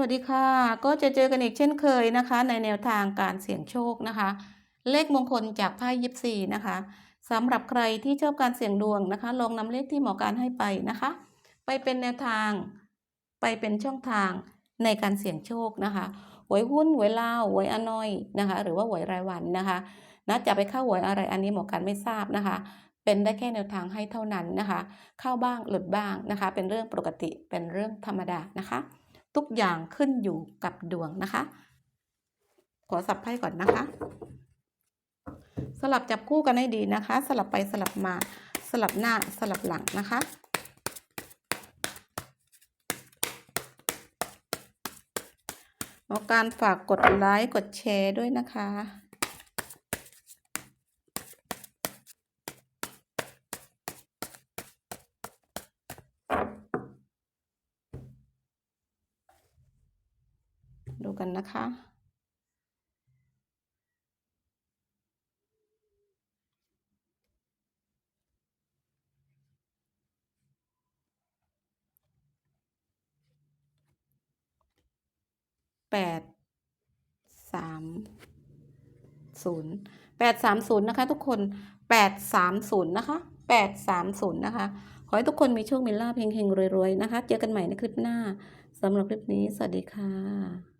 วัสดีค่ะ ก็จะเจอกันอีกเช่นเคยนะคะ ในแนวทางการเสี่ยงโชคนะคะ เลขมงคลจากไพ่ยิปซีนะคะสำหรับใครที่ชอบการเสี่ยงดวงนะคะ ลองนำเลขที่หมอการให้ไปนะคะ ไปเป็นแนวทาง ไปเป็นช่องทางในการเสี่ยงโชคนะคะหวยหุ้นหวยลาวหวยอนอยนะคะ หรือว่าหวยรายวันนะคะนะจะไปเข้าหวยอะไรอันนี้หมอการไม่ทราบนะคะ เป็นได้แค่แนวทางให้เท่านั้นนะคะ เข้าบ้างหลุดบ้างนะคะ เป็นเรื่องปกติเป็นเรื่องธรรมดานะคะ ทุกอย่างขึ้นอยู่กับดวงนะคะ ขอสับไพ่ก่อนนะคะ สลับจับคู่กันให้ดีนะคะ สลับไปสลับมาสลับหน้าสลับหลังนะคะหมอการฝากกดไลค์กดแชร์ด้วยนะคะ ดูกันนะคะ แปดสามศูนย์แปดสามศูนย์นะคะ ทุกคนแปดสามศูนย์นะคะแปดสามศูนย์นะคะ ขอให้ทุกคนมีโชคมีลาภเฮงๆรวยๆนะคะ เจอกันใหม่ในคลิปหน้าสำหรับคลิปนี้ สวัสดีค่ะ